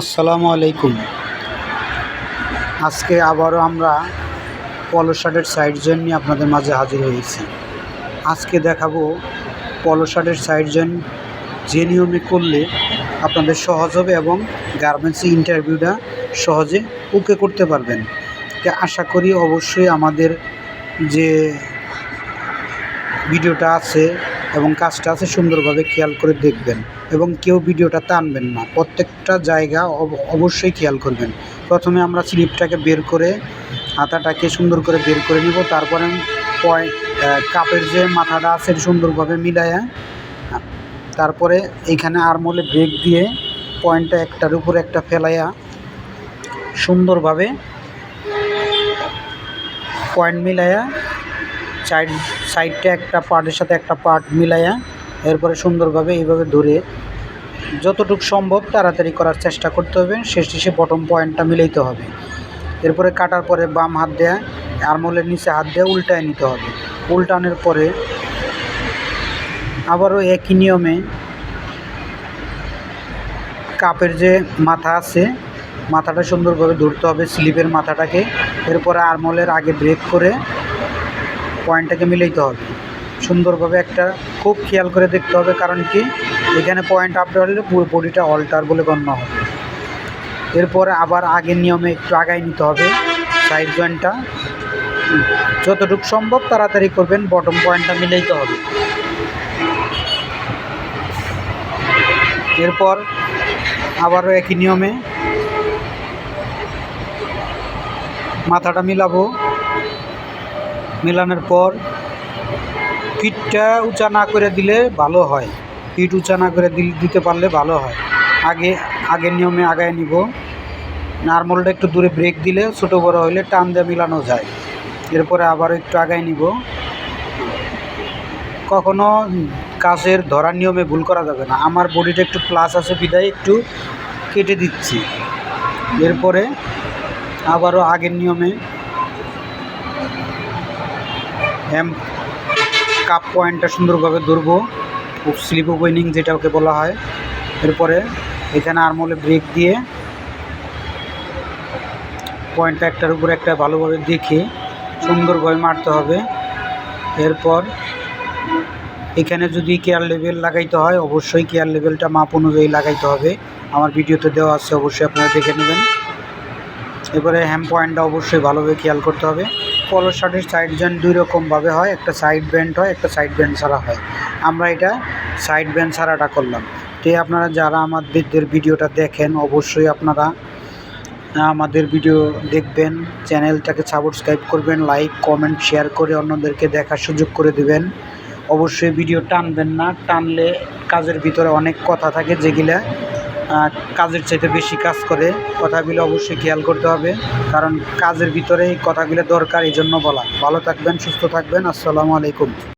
আসসালামু আলাইকুম। আজকে আবারও আমরা পলো শার্টের সাইড জয়েন নিয়ে আপনাদের মাঝে হাজির হয়েছি। আজকে দেখাবো পলো শার্টের সাইড জয়েন যে নিয়মে করলে আপনাদের সহজ হবে এবং গার্মেন্টসে ইন্টারভিউটা সহজে ওকে করতে পারবেন। তো আশা করি অবশ্যই আমাদের যে ভিডিওটা আছে এবং কাজটা আছে সুন্দরভাবে খেয়াল করে দেখবেন এবং কেউ ভিডিওটা টানবেন না। প্রত্যেকটা জায়গা অব- অবশ্যই খেয়াল করবেন। প্রথমে আমরা স্লিপটাকে বের করে, হাতাটাকে সুন্দর করে বের করে নিব। তারপরে পয়েন্ট কাপের যে মাথাটা আছে সুন্দরভাবে মিলায়া তারপরে এইখানে আরমোলে ব্রেক দিয়ে পয়েন্টটা একটার উপর একটা ফেলাইয়া সুন্দরভাবে পয়েন্ট মিলাইয়া সাইড সাইডটা একটা পার্টের সাথে একটা পার্ট মিলাইয়া এরপরে সুন্দরভাবে এইভাবে ধরে যতটুকু সম্ভব তাড়াতাড়ি করার চেষ্টা করতে হবে। শেষ শেষে বটম পয়েন্টটা মিলাইতে হবে। এরপরে কাটার পরে বাম হাত দেয়া আরমোলের নিচে হাত দেওয়া উল্টায় নিতে হবে। উল্টানোর পরে আবারও একই নিয়মে কাপের যে মাথা আছে, মাথাটা সুন্দরভাবে ধরতে হবে স্লিপের মাথাটাকে। এরপরে আরমোলের আগে ব্রেক করে পয়েন্টটাকে মিলাইতে হবে। সুন্দরভাবে একটা খুব খেয়াল করে দেখতে হবে, কারণ কি? এখানে পয়েন্ট আপডে হলে পুরো বডিটা অল্টার বলে গণ্য হবে। এরপরে আবার আগের নিয়মে একটু আগায় নিতে হবে। সাইড জয়েন্টটা যতটুকু সম্ভব তাড়াতাড়ি করবেন বটম পয়েন্টটা মিলাইতে হবে। এরপর আবারও একই নিয়মে মাথাটা মিলাবো। মেলানোর পর পিঠটা উঁচা না করে দিলে ভালো হয়। পিঠ উঁচা না করে দিল- দিতে পারলে ভালো হয়। আগে আগের নিয়মে আগায় নিব। নার্মলটা একটু দূরে ব্রেক দিলে ছোটো বড়ো হলে টান দিয়ে মিলানো যায়। এরপরে আবার একটু আগায় নিব। কখনো কাজের ধরার নিয়মে ভুল করা যাবে না। আমার বডিটা একটু প্লাস আছে, বিদায় একটু কেটে দিচ্ছি। এরপরে আবারও আগের নিয়মে হ্যাম কাপ পয়েন্টটা সুন্দরভাবে ধরবো। স্লিপ ওপেনিং যেটা ওকে বলা হয়। এরপরে এখানে আরমোলে ব্রেক দিয়ে পয়েন্টটা একটার উপরে একটা ভালোভাবে দেখে সুন্দরভাবে মারতে হবে। এরপর এখানে যদি কেয়ার লেভেল লাগাইতে হয়, অবশ্যই কেয়ার লেভেলটা মাপ অনুযায়ী লাগাইতে হবে। আমার ভিডিওতে দেওয়া আছে, অবশ্যই আপনারা দেখে নেবেন। এবারে হ্যাম পয়েন্টটা অবশ্যই ভালোভাবে খেয়াল করতে হবে। পলো শার্টের সাইড জয়েন্ট দুই রকমভাবে হয়, একটা সাইড ব্যান্ড হয়, একটা সাইড ব্যান্ড ছাড়া হয়। আমরা এটা সাইড ব্যান্ড ছাড়াটা করলাম। তো আপনারা যারা আমাদের ভিডিওটা দেখেন, অবশ্যই আপনারা আমাদের ভিডিও দেখবেন, চ্যানেলটাকে সাবস্ক্রাইব করবেন লাইক কমেন্ট শেয়ার করে অন্যদেরকে দেখার সুযোগ করে দেবেন। অবশ্যই ভিডিও টানবেন না, টানলে কাজের ভিতরে অনেক কথা থাকে, যেগুলা কাজের চাইতে বেশি কাজ করে, কথাগুলো অবশ্যই খেয়াল করতে হবে। কারণ কাজের ভিতরে এই কথাগুলো দরকার এই জন্য বলা। ভালো থাকবেন, সুস্থ থাকবেন। আসসালামু আলাইকুম।